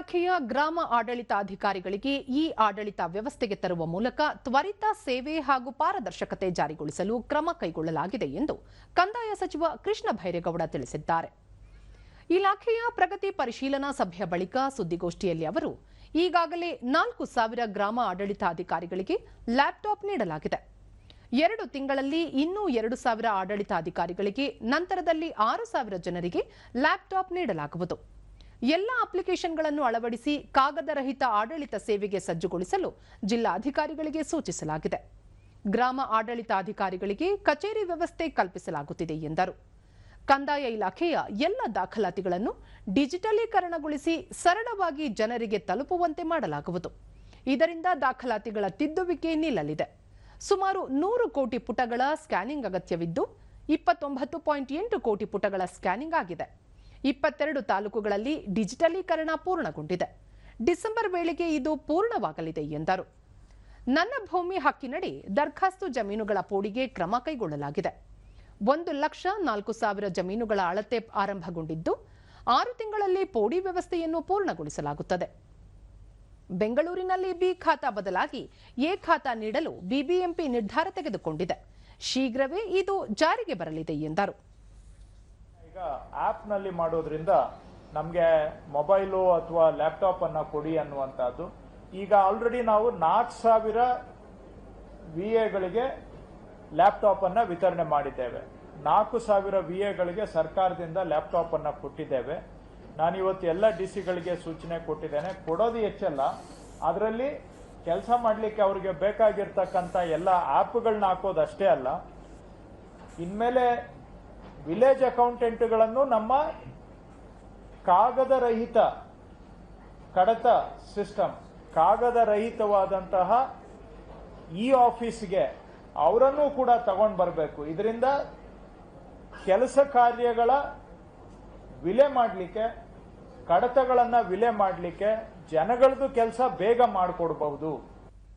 ಇಲಾಖೆಯ ಗ್ರಾಮ ಆಡಳಿತಾಧಿಕಾರಿಗಳಿಗೆ ಈ ಆಡಳಿತ ವ್ಯವಸ್ಥೆಗೆ ತರುವ ಮೂಲಕ ತ್ವರಿತ ಸೇವೆ ಹಾಗೂ ಪಾರದರ್ಶಕತೆ ಜಾರಿಗೊಳಿಸಲು ಕ್ರಮ ಕೈಗೊಳ್ಳಲಾಗಿದೆ ಎಂದು ಕಂದಾಯ ಸಚಿವ ಕೃಷ್ಣ ಭೈರೇಗೌಡ ತಿಳಿಸಿದ್ದಾರೆ. ಇಲಾಖೆಯ ಪ್ರಗತಿ ಪರಿಶೀಲನಾ ಸಭೆಯ ಬಳಿಕ ಸುದ್ದಿಗೋಷ್ಠಿಯಲ್ಲಿ ಅವರು, ಈಗಾಗಲೇ ನಾಲ್ಕು ಸಾವಿರ ಗ್ರಾಮ ಆಡಳಿತಾಧಿಕಾರಿಗಳಿಗೆ ಲ್ಯಾಪ್ಟಾಪ್ ನೀಡಲಾಗಿದೆ. ಎರಡು ತಿಂಗಳಲ್ಲಿ ಇನ್ನೂ ಎರಡು ಸಾವಿರ ಆಡಳಿತಾಧಿಕಾರಿಗಳಿಗೆ, ನಂತರದಲ್ಲಿ ಆರು ಸಾವಿರ ಜನರಿಗೆ ಲ್ಯಾಪ್ಟಾಪ್ ನೀಡಲಾಗುವುದು. ಎಲ್ಲ ಅಪ್ಲಿಕೇಶನ್ಗಳನ್ನು ಅಳವಡಿಸಿ ಕಾಗದರಹಿತ ಆಡಳಿತ ಸೇವೆಗೆ ಸಜ್ಜುಗೊಳಿಸಲು ಜಿಲ್ಲಾಧಿಕಾರಿಗಳಿಗೆ ಸೂಚಿಸಲಾಗಿದೆ. ಗ್ರಾಮ ಆಡಳಿತಾಧಿಕಾರಿಗಳಿಗೆ ಕಚೇರಿ ವ್ಯವಸ್ಥೆ ಕಲ್ಪಿಸಲಾಗುತ್ತಿದೆ ಎಂದರು. ಕಂದಾಯ ಇಲಾಖೆಯ ಎಲ್ಲ ದಾಖಲಾತಿಗಳನ್ನು ಡಿಜಿಟಲೀಕರಣಗೊಳಿಸಿ ಸರಳವಾಗಿ ಜನರಿಗೆ ತಲುಪುವಂತೆ ಮಾಡಲಾಗುವುದು. ಇದರಿಂದ ದಾಖಲಾತಿಗಳ ತಿದ್ದುವಿಕೆ ನಿಲ್ಲಲಿದೆ. ಸುಮಾರು ನೂರು ಕೋಟಿ ಪುಟಗಳ ಸ್ಕ್ಯಾನಿಂಗ್ ಅಗತ್ಯವಿದ್ದು, ಇಪ್ಪತ್ತೊಂಬತ್ತು ಪಾಯಿಂಟ್ ಎಂಟು ಕೋಟಿ ಪುಟಗಳ ಸ್ಕ್ಯಾನಿಂಗ್ ಆಗಿದೆ. ಇಪ್ಪತ್ತೆರಡು ತಾಲೂಕುಗಳಲ್ಲಿ ಡಿಜಿಟಲೀಕರಣ ಪೂರ್ಣಗೊಂಡಿದೆ. ಡಿಸೆಂಬರ್ ವೇಳೆಗೆ ಇದು ಪೂರ್ಣವಾಗಲಿದೆ ಎಂದರು. ನನ್ನ ಭೂಮಿ ಹಕ್ಕಿನಡಿ ದರ್ಖಾಸ್ತು ಜಮೀನುಗಳ ಪೋಡಿಗೆ ಕ್ರಮ ಕೈಗೊಳ್ಳಲಾಗಿದೆ. ಒಂದು ಲಕ್ಷ ನಾಲ್ಕು ಸಾವಿರ ಜಮೀನುಗಳ ಅಳತೆ ಆರಂಭಗೊಂಡಿದ್ದು, ಆರು ತಿಂಗಳಲ್ಲಿ ಪೋಡಿ ವ್ಯವಸ್ಥೆಯನ್ನು ಪೂರ್ಣಗೊಳಿಸಲಾಗುತ್ತದೆ. ಬೆಂಗಳೂರಿನಲ್ಲಿ ಬಿ ಖಾತಾ ಬದಲಾಗಿ ಎ ಖಾತಾ ನೀಡಲು ಬಿಬಿಎಂಪಿ ನಿರ್ಧಾರ ತೆಗೆದುಕೊಂಡಿದೆ. ಶೀಘ್ರವೇ ಇದು ಜಾರಿಗೆ ಬರಲಿದೆ ಎಂದರು. ಈಗ ಆಪ್ನಲ್ಲಿ ಮಾಡೋದ್ರಿಂದ ನಮಗೆ ಮೊಬೈಲು ಅಥವಾ ಲ್ಯಾಪ್ಟಾಪ್ ಅನ್ನ ಕೊಡಿ ಅನ್ನುವಂಥದ್ದು. ಈಗ ಆಲ್ರೆಡಿ ನಾವು ನಾಲ್ಕು ಸಾವಿರ ವಿ ಎಗಳಿಗೆ ಲ್ಯಾಪ್ಟಾಪ್ ಅನ್ನ ವಿತರಣೆ ಮಾಡಿದ್ದೇವೆ. ನಾಲ್ಕು ಸಾವಿರ ವಿ ಎಗಳಿಗೆ ಸರ್ಕಾರದಿಂದ ಲ್ಯಾಪ್ಟಾಪ್ ಅನ್ನ ಕೊಟ್ಟಿದ್ದೇವೆ. ನಾನು ಇವತ್ತು ಎಲ್ಲ ಡಿ ಸಿಗಳಿಗೆ ಸೂಚನೆ ಕೊಟ್ಟಿದ್ದೇನೆ. ಕೊಡೋದು ಹೆಚ್ಚಲ್ಲ. ಅದರಲ್ಲಿ ಕೆಲಸ ಮಾಡಲಿಕ್ಕೆ ಅವರಿಗೆ ಬೇಕಾಗಿರ್ತಕ್ಕಂಥ ಎಲ್ಲ ಆ್ಯಪ್ಗಳನ್ನ ಹಾಕೋದು ಅಷ್ಟೇ ಅಲ್ಲ. ಇನ್ಮೇಲೆ ವಿಲೇಜ್ ಅಕೌಂಟೆಂಟ್ಗಳನ್ನು ನಮ್ಮ ಕಾಗದರಹಿತ ಕಡತ ಸಿಸ್ಟಮ್, ಕಾಗದರಹಿತವಾದಂತಹ ಇ ಆಫೀಸ್ಗೆ ಅವರನ್ನು ಕೂಡ ತಗೊಂಡು ಬರಬೇಕು. ಇದರಿಂದ ಕೆಲಸ ಕಾರ್ಯಗಳ ವಿಲೆ ಮಾಡಲಿಕ್ಕೆ, ಕಡತಗಳನ್ನು ವಿಲೆ ಮಾಡಲಿಕ್ಕೆ ಜನಗಳದ್ದು ಕೆಲಸ ಬೇಗ ಮಾಡಿಕೊಡ್ಬಹುದು.